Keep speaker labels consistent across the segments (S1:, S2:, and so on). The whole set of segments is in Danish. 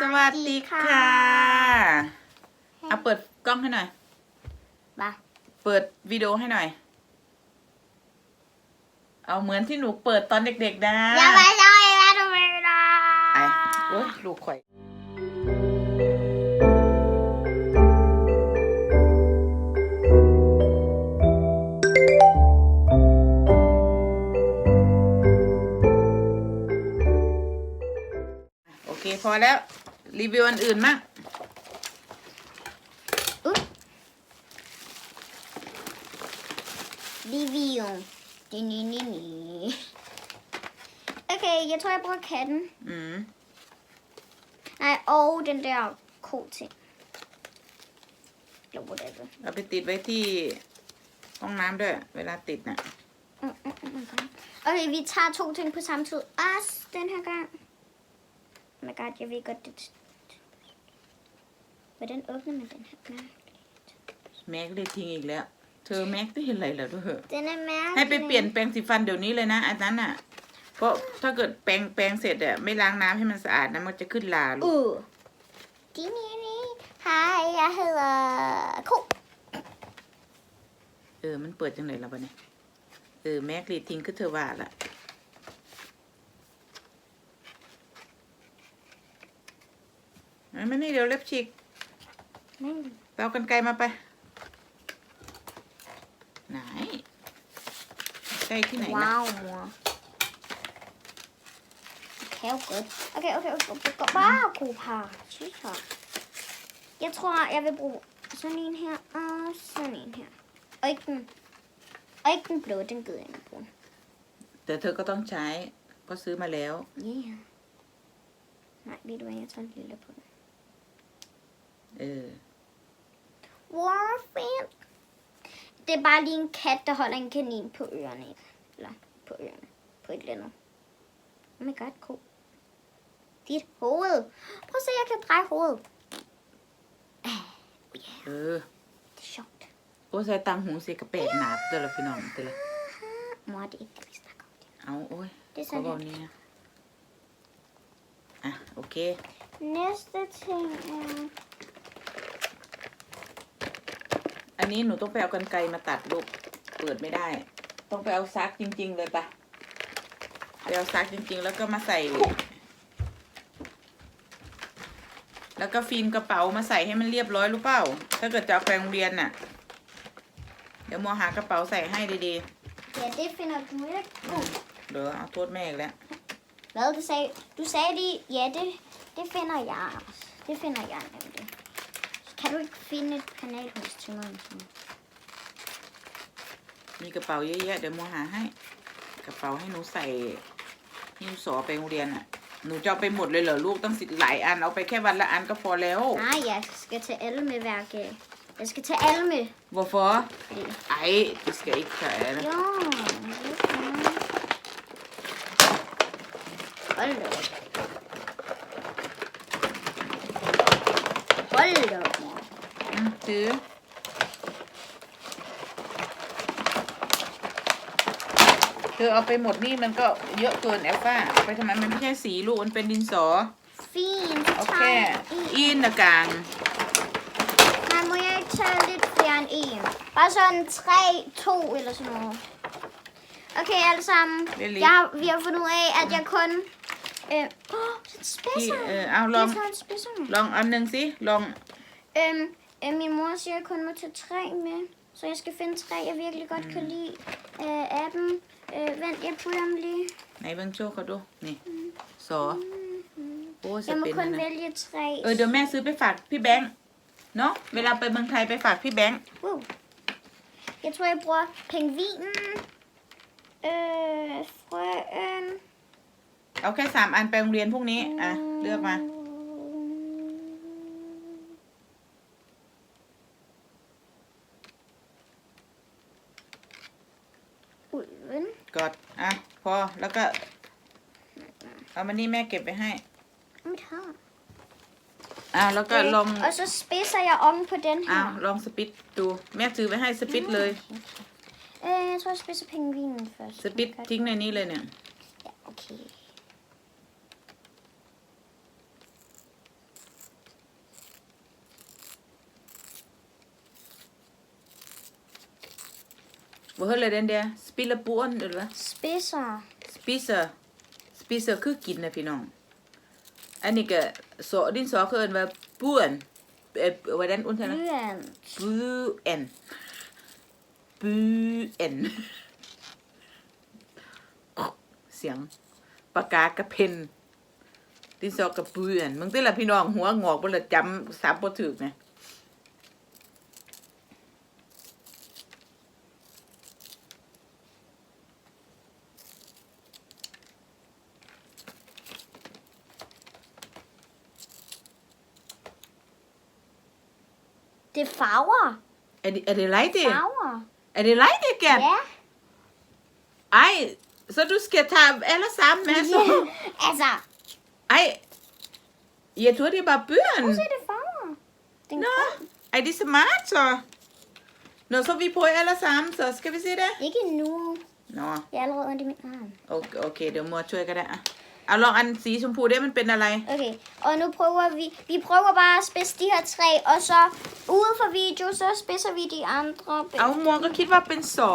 S1: สวัสดีค่ะเอาเปิดกล้องให้หน่อย
S2: มา
S1: เปิดวิดีโอให้หน่อย เอาเหมือนที่หนูเปิดตอนเด็กๆนะ
S2: อย่าไปเจ้าเองนะทำไมไม่ได้
S1: ไอ้โอ้ยลูกข่อย เคพอแล้ว รีวิวอันอื่นมั่ง
S2: รีวิวนี่นี่นี่นี่โอเคjeg tror jeg bruger katten
S1: อืม
S2: nej og den der ko ting eller whatever
S1: เอาไปติดไว้ที่ห้องน้ำด้วย เวลาติดน่ะ
S2: Mm, mm, mm, mm, mm. Okay, vi tager to ting på samme tid. Også den her gang. Oh my god, jeg ved godt, det... Hvordan åbner man den her? Nej.
S1: แม็กได้ทิ้งอีกแล้ว เธอแม็กได้เห็นอะไรแล้วด้วยเหรอ
S2: Den er mærkelig.
S1: ให้ไปเปลี่ยนแปรงสีฟันเดี๋ยวนี้เลยนะ อันนั้นอะ เพราะถ้าเกิดแปรงแปรงเสร็จอะไม่ล้างน้ำให้มันสะอาดนะมันจะขึ้นลาลูก
S2: Uh. Dini, Dini. Hej, jeg hedder Ko.
S1: เออมันเปิดจังไหนแล้ววะเนี่ยเออแม็กรีดทิ้งก็เธอว่าละ เอาไม่นี่เดี๋ยวเล็บฉีก
S2: Men,
S1: ไปเอากันไกลมาไป ไหนใกล้ที่ไหนนะ
S2: wow, mor. Det kan jo godt. Okay, okay, okay. okay. okay. Bare god par. Tyser. Jeg tror, jeg vil bruge sådan en her og sådan en her. Og ikke den, og ikke den blå, den gider jeg ikke bruge.
S1: แต่เธอก็ต้องใช้เพราะซื้อมาแล้ว
S2: Yeah. Nej, ved du hvad, jeg tager en lille på den.
S1: Øh.
S2: Warfin. Det er bare lige en kat, der holder en kanin på ørerne. Eller på ørerne. På et eller andet. Oh my god, ko. Dit hoved. Prøv at se, jeg kan dreje hovedet. Yeah.
S1: Øh.
S2: Det er sjovt.
S1: Og så er der hun sikkert bag den af, eller finder om det.
S2: Mor, det er ikke det, vi snakker om. Det.
S1: Au, oj.
S2: Det er sådan her.
S1: Ah, okay.
S2: Næste ting er...
S1: อันนี้หนูต้องไปเอากันไกรมาตัดลูก เปิดไม่ได้ ต้องไปเอาซักจริง ๆ เลยปะไปเอาซักจริง ๆ แล้วก็มาใส่ แล้วก็ฟิล์มกระเป๋ามาใส่ให้มันเรียบร้อยรู้เปล่า ถ้าเกิดจะเอาไปโรงเรียนน่ะ เดี๋ยวมัวหากระเป๋าใส่ให้ดี
S2: Ja, det finder du ikke.
S1: ๆเดี๋ยวเอาโทษแม่อีกแล้ว
S2: Hvad du sagde? Du sagde lige, ja, det, det finder jeg også. Det finder jeg nemlig. Kan du ikke finde et kanalhus til mig? Eller sådan noget?
S1: มีกระเป๋าเยอะแยะเดี๋ยวมัวหาให้ กระเป๋าให้หนูใส่หิ้วสอไปโรงเรียนอะ หนูจะเอาไปหมดเลยเหรอลูกต้องสิหลายอันเอาไปแค่วันละอันก็พอแล้ว
S2: Nej, jeg skal tage alle med hver gang. Jeg skal tage alle med.
S1: Hvorfor?
S2: Fordi...
S1: Ej, det skal ikke tage alle.
S2: Jo, Hold da op. Hold da op, mor.
S1: อืมถือเธอเอาไปหมดนี่มันก็เยอะเกินแอลฟ้าเอาไปทำไมมันไม่ใช่สีลูกมันเป็นดินสอ
S2: Fint.
S1: โอ
S2: så
S1: เค
S2: tager jeg en.
S1: อินนะกลาง
S2: Nej, må jeg ikke tage lidt flere end en? Bare sådan tre, to eller sådan noget. Okay, alle sammen.
S1: Lily.
S2: Jeg, har- vi har fundet ud af, at jeg kun... Øh, åh, den
S1: ที่
S2: spidser.
S1: เออเอาลอง
S2: Jeg tager en spidser.
S1: ลองอันหนึ่งสิ ลอง
S2: Øhm, øh, min mor siger, at jeg kun må tage tre med. Så jeg skal finde tre, jeg virkelig godt kan lide øh, af dem. Øh, vent, jeg putter dem lige.
S1: ไหนเบิ้งโชว์เขาดู นี่สอโอ้ส
S2: Jeg må
S1: เป็น
S2: kun
S1: นะ
S2: vælge tre.
S1: เออเดี๋ยวแม่ซื้อไปฝากพี่แบงค์เนาะเวลาไปเมืองไทยไปฝากพี่แบงค์
S2: Wow. Jeg tror, jeg bruger pingvinen. Øh, frøen.
S1: เอาแค่สามอันไปโรงเรียนพวกนี้ อ่ะ เลือกมา
S2: Ulven.
S1: กดอะพอแล้วก็เอามานี่แม่เก็บไปให้
S2: Mit har.
S1: อะแล้วก็ลอง
S2: Og så spidser jeg om på den
S1: อะ
S2: her.
S1: ลองสปิดดูแม่ซื้อไว้ให้สปิดเลย
S2: Øh, jeg tror, jeg spidser pingvinen først.
S1: สปิด
S2: Okay.
S1: ทิ้งในนี้เลยเนี่ย
S2: Ja, okay.
S1: Hvor holder den der? Spiller borden, eller hvad?
S2: Spidser.
S1: Spiser. Spiser køkken, af pinon. Annika, så din så kan være buen. Hvordan udtaler
S2: Buen.
S1: Buen. Buen. เสียงปากกากระเพนดินสอกระเปื่อนมึงติละพี่น้องหัวงอกบ่ละจำสามบ่ถึกไง
S2: Det er farver.
S1: Er det, er det rigtigt?
S2: Farver.
S1: Er det rigtigt, Gert?
S2: Ja.
S1: Ej, så du skal tage alle sammen med, så?
S2: Ja, altså. altså.
S1: Ej, jeg tror, det er bare byen.
S2: Hvor er det farver? Den
S1: Nå,
S2: grøn.
S1: er det smart, så? Nå, så vi på alle sammen, så skal vi se det?
S2: Ikke nu.
S1: Nå.
S2: Jeg er allerede under min arm.
S1: Okay, okay det må jeg trykke der. วช่วยก็ได้อะเอาลองอันสีชมพูได้มันเป็นอะไร
S2: Okay, og nu prøver vi, vi prøver bare at spidse de her tre, og så ude for video, så spidser vi de andre.
S1: เอามัวก็คิดว่าเป็นสอ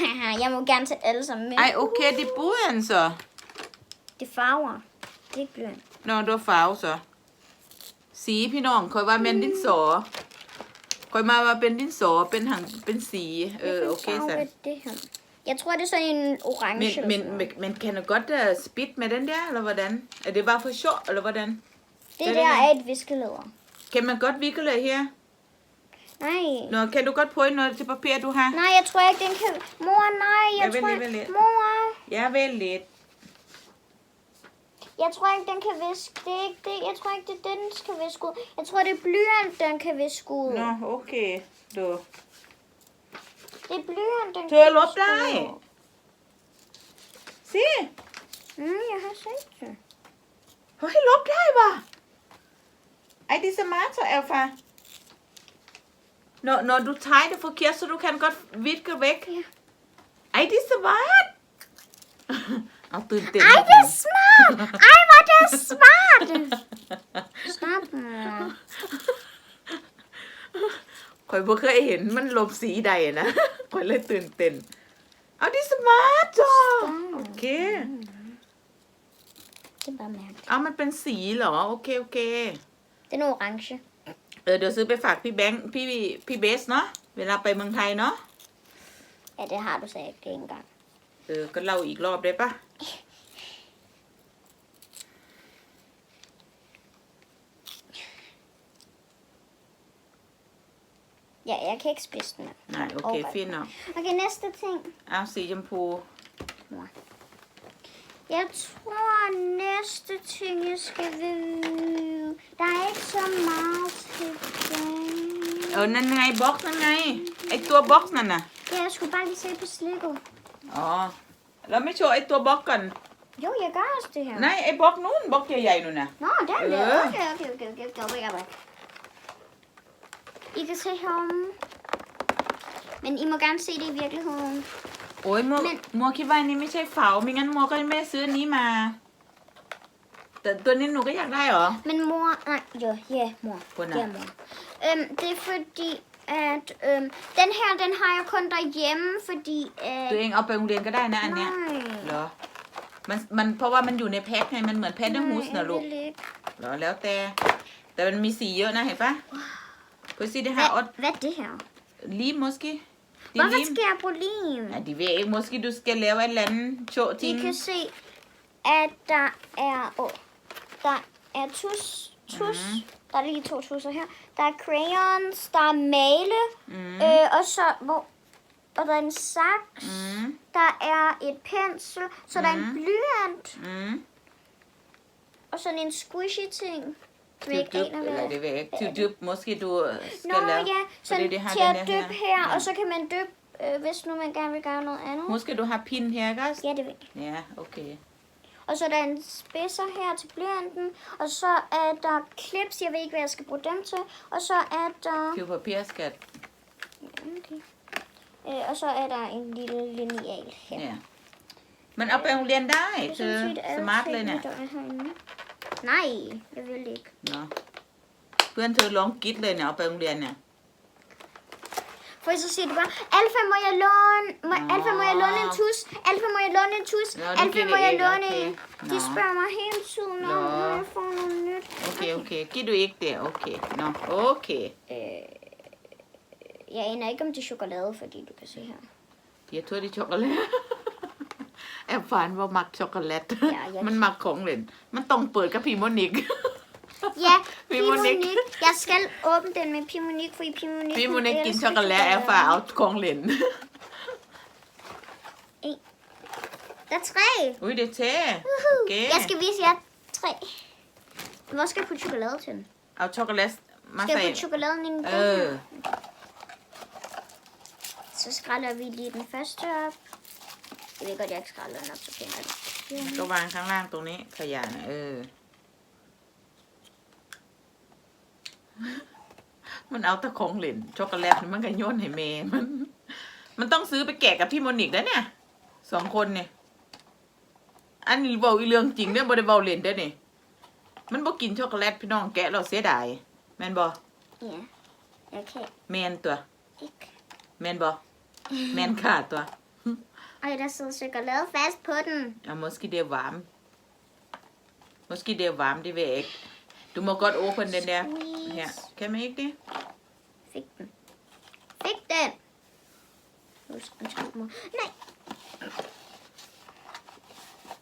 S2: Haha, jeg må gerne tage alle sammen med.
S1: ไอโอเค det er buen så
S2: Det er farver. Det er ikke blyant.
S1: นอดฟาว så สีพี่น้องคอยว่าเป็นดินสอคอยมาว่าเป็นดินสอเป็นหังเป็นสี เออโอเค
S2: Hvilken
S1: så
S2: farve er det her? Jeg tror, det er sådan en orange.
S1: men, men, men, men kan du godt uh, spit med den der, eller hvordan? Er det bare for sjov, eller hvordan?
S2: det
S1: er
S2: der
S1: det
S2: er et viskeleder.
S1: Kan man godt vikle her?
S2: Nej.
S1: Nå, kan du godt prøve noget til papir, du har?
S2: Nej, jeg tror ikke, den kan... Mor, nej, jeg
S1: Jeg vil
S2: tror...
S1: vil lige.
S2: Mor,
S1: Ja, vel lidt.
S2: jeg tror ikke, den kan viske. Det er ikke det. Jeg tror ikke, det er den, den skal viske ud. Jeg tror, det er blyant, den kan viske ud.
S1: Nå, okay. Du.
S2: ลิบเลื่
S1: อ
S2: น
S1: จ
S2: น
S1: เธอ
S2: ลบได้ สิ
S1: อืมอย่าให้ใช่เฮ้ยลบได้ว่ะไอดิสมาร์ทโอเอลฟา Når, når du tegner forkert, så du kan godt viske væk.
S2: Ja.
S1: Ej, det er smart.
S2: Ej, det er smart. Ej, hvor det er smart. Snap. Mor.
S1: คอยบ่เคยเห็นมันลบสีใดนะคอยเลยตื่นเต้นเอาดิสมาร์ทจ้ะโอเค
S2: Det er bare mærkeligt.
S1: เอามันเป็นสีเหรอ โอเคโอเค
S2: Den er orange.
S1: เออเดี๋ยวซื้อไปฝากพี่แบงค์พี่พี่เบสเนาะเวลาไปเมืองไทยเนาะ
S2: Ja, det har du sagt ikke engang.
S1: เออก็เล่าอีกรอบได้ปะ
S2: Ja, jeg kan ikke spise den.
S1: Nej,
S2: okay,
S1: oh, fint nok.
S2: Okay, næste ting.
S1: Jeg se dem på...
S2: Jeg tror, næste ting, jeg skal vide... Der er ikke så meget tilbage.
S1: Og den er i boksen, den er i. Ikke du boksen, den er.
S2: Ja, jeg skulle bare lige se på slikket.
S1: Åh. Oh. Lad mig tage, ikke du bokken.
S2: Jo, jeg gør også det her.
S1: Nej, jeg bok nogen bokker jeg nu.
S2: Nå, den der.
S1: Øh.
S2: Okay, okay, okay, okay. okay. Okay, okay. I kan se herom. Men I må gerne se det i virkeligheden.
S1: โอ้ยมัว
S2: มัน
S1: มัวคิดว่าอันนี้ไม่ใช่ฝาไม่งั้นมัวก็ไม่ซื้ออันนี้มา แต่ตัวนี้หนูก็อยากได้เหรอ
S2: Men mor... Nej, jo, ja, mor.
S1: Hvordan?
S2: Ja, mor. Øhm, det er fordi, at øhm, den her, den har jeg kun derhjemme, fordi... At,
S1: ตัวเองเอาไปโรงเรียนก็ได้นะอันเนี้ย
S2: nej.
S1: เหรอ มัน มัน เพราะว่ามันอยู่ในแพ็คไง มันเหมือนแพนเนอร์ฮูส
S2: Nej,
S1: นะ
S2: jeg
S1: ลูก
S2: vil ikke.
S1: เหรอ แล้วแต่ แต่มันมีสีเยอะนะเห็นปะเ Kan du se det her. Hva,
S2: hvad er det her?
S1: Lim måske. Det
S2: Hvorfor
S1: lim.
S2: skal jeg bruge lim?
S1: Ja, det ved jeg ikke. Måske du skal lave et eller andet to
S2: timer.
S1: Vi
S2: kan se, at der er... Oh, der er tus, tus.
S1: Mm.
S2: Der er lige to tusser her. Der er crayons, der er male,
S1: mm.
S2: øh, og så... Hvor, og der er en saks,
S1: mm.
S2: der er et pensel, så mm. der er en
S1: mhm.
S2: blyant,
S1: mm.
S2: og sådan en squishy ting.
S1: Dyb, dyb, eller det ved jeg ikke.
S2: hvad er
S1: Dyb, dyb, måske du øh, skal
S2: Nå
S1: lave.
S2: ja, sådan
S1: det har
S2: til
S1: den
S2: at dyppe
S1: her.
S2: her,
S1: Ja.
S2: og så kan man dyppe, øh, hvis nu man gerne vil gøre noget andet.
S1: Måske du har pin her, ikke også?
S2: Ja, det vil jeg.
S1: Ja, okay.
S2: Og så er der en spidser her til blyanten, og så er der clips, jeg ved ikke, hvad jeg skal bruge dem til, og så er der...
S1: Køb papir, skat.
S2: Okay. Øh, og så er der en lille lineal her.
S1: Ja. Men op ad hun lige dig,
S2: Det er
S1: så smart
S2: tingene,
S1: lidt.
S2: der er herinde. Nej, jeg vil ikke.
S1: Nå. เพื่อนเธอร้องกรีดเลยเนี่ยเอาไปโรงเรียนเนี่ย
S2: For så siger du bare, Alfa, må jeg låne, må,
S1: Nå.
S2: Alfa, må jeg låne en tus? Alfa, må jeg låne en tus?
S1: Nå, nu
S2: Alfa,
S1: giver
S2: må
S1: det
S2: jeg
S1: ikke,
S2: låne
S1: okay.
S2: en?
S1: Nå.
S2: De spørger mig hele tiden om,
S1: Nå.
S2: når jeg får noget nyt.
S1: Okay, okay. Giv du ikke det? Okay. Nå, okay.
S2: Øh, jeg aner ikke, om det er chokolade, fordi du kan se her.
S1: Jeg tror, det er chokolade. แอบฝันว่ามักช็อกโกแลต
S2: Ja, jeg-
S1: มันมักของเล่น มันต้องเปิดกับพี่โมนิก
S2: Ja,
S1: Pimonik.
S2: Pimonik. Jeg skal åbne den med Pimonik, fordi Pimonik...
S1: พี่โม
S2: hun
S1: นิกกิน
S2: elsker
S1: ช็อกโกแลตแอบฝันเอาของเล่น
S2: Der er tre.
S1: อุ้ยเดเท่
S2: Woohoo.
S1: Okay.
S2: Jeg skal vise jer tre. Hvor skal jeg putte chokolade til?
S1: เอาช็อกโกแลตมา
S2: Skal
S1: ใส่
S2: jeg putte chokoladen i den
S1: เอ
S2: her?
S1: อ
S2: Så skræller vi lige den første op. Jeg ved godt, jeg ikke skræller den op, så finder jeg den.
S1: ก็วางข้างล่างตรงนี้ขยะนะเออ มันเอาแต่ของเล่นช็อกโกแลตนี่มันก็โยนให้เมย์มัน มันต้องซื้อไปแกะกับพี่โมนิกแล้วเนี่ยสองคนเนี่ย อันนี้เบาอีเรื่องจริงเนี่ยบ่ได้เบาเล่นเด้อนี่มันบ่กินช็อกโกแลตพี่น้องแกะเราเสียดายแม่นบ่
S2: Ja. Jeg kan
S1: แมนตัว
S2: ikke.
S1: แมนบ่แมนขาดตัว
S2: Ej, der sidder chokolade fast på den.
S1: Ja, måske det er varme. Måske det er varme, det ved jeg ikke. Du må godt åbne den der. Her. Kan man ikke det?
S2: Fik den. Fik den! Undskyld, mor. Nej!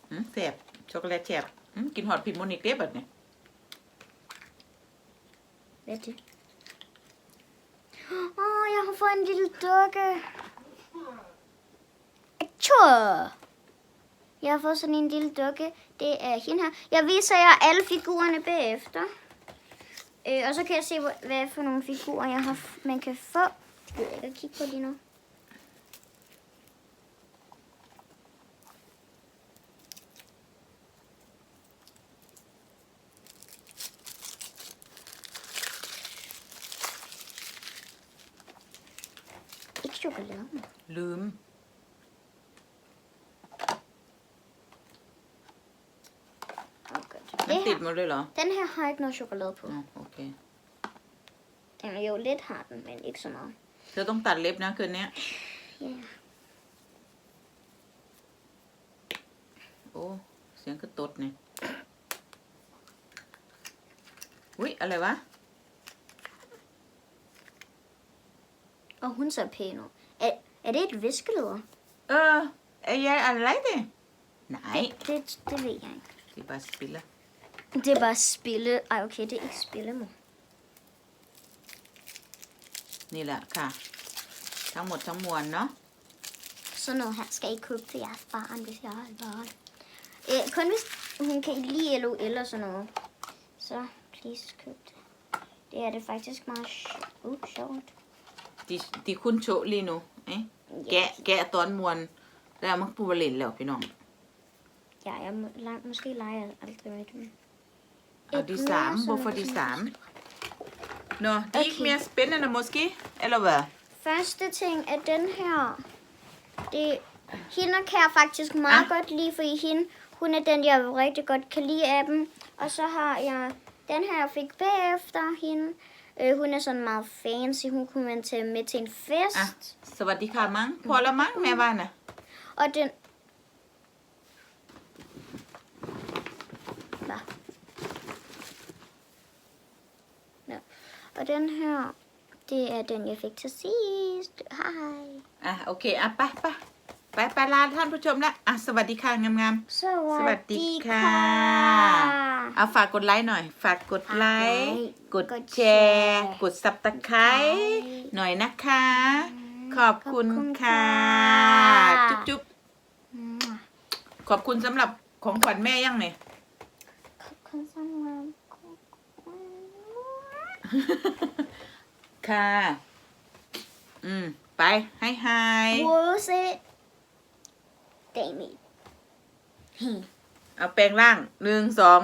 S1: Mm, tab. Chokolade tab. Mm, giv en hånd pimon i glæberne.
S2: Hvad er det? Åh, oh, jeg har fået en lille dukke picture. Jeg har fået sådan en lille dukke. Det er hende her. Jeg viser jer alle figurerne bagefter. Øh, og så kan jeg se, hvad for nogle figurer jeg har, man kan få. Det gider jeg ikke kigge på lige nu. Ikke chokolade.
S1: Lømme ม
S2: Okay.
S1: Filmol, eller?
S2: Den her har ikke noget chokolade på.
S1: Nå, okay.
S2: Den er jo lidt har den, men ikke så meget.
S1: Så du tager læben og kører ned?
S2: Ja.
S1: Åh, oh, så jeg kan tot ned. Ui, eller hvad?
S2: Og hun ser pæn ud. Er, er det et
S1: viskelæder? Øh, uh, ja, er det rigtigt? Nej. Det,
S2: det, det ved jeg ikke.
S1: Det er bare spiller.
S2: Det er bare spille. Ej, okay, det er ikke spille, mor.
S1: นี่แหละค่ะ ทั้งหมดทั้งมวลเนาะ
S2: Sådan noget her skal I købe til jeres barn, hvis jeg har et barn. Øh, kun hvis hun kan lide LOL og sådan noget. Så please køb det. Det er det faktisk meget sj- uh, sjovt.
S1: ที่ที่คุณโชะลีนูเอ๊ะ แกะแกะตอนมวนแล้วมันปูบเล่นแล้วพี่น้อง
S2: Ja, jeg må, lang, måske leger jeg aldrig med dem.
S1: Og de
S2: samme.
S1: Hvorfor de
S2: samme?
S1: Nå, det er
S2: okay.
S1: ikke mere spændende måske, eller hvad?
S2: Første ting er den her. Det, hende kan jeg faktisk meget
S1: ah.
S2: godt lide, fordi hende, hun er den, jeg rigtig godt kan lide af dem. Og så har jeg den her, jeg fik bagefter hende. Øh, hun er sådan meget fancy. Hun kunne man tage med til en fest.
S1: Ah, så var de har mange. Holder mange med, Vanna?
S2: Og den... Hvad? Og den her, det er den, jeg fik til sidst. Hej.
S1: อะโอเคอะไปไปไปไปลาท่านผู้ชมละอะสวัสดีค่ะงาม
S2: สวัสดีค่ะ
S1: ๆเอาฝากกดไลค์หน่อย ฝากกดไลค์ กด
S2: กด
S1: แช
S2: แชร์
S1: ร์กดซับตะไคร้หน่อยนะคะ ขอบคุณค่ะ จุ๊บๆ ขอบคุณสำหรับของขวัญแม่ยังเนี่ย ค่ะ อืม ไป ให้ไฮ
S2: Was it? Damn it.
S1: เอาแปลงร่างหนึ่งสอง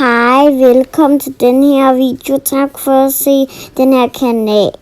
S2: Hej, velkommen til den her video. Tak for at se den her kanal.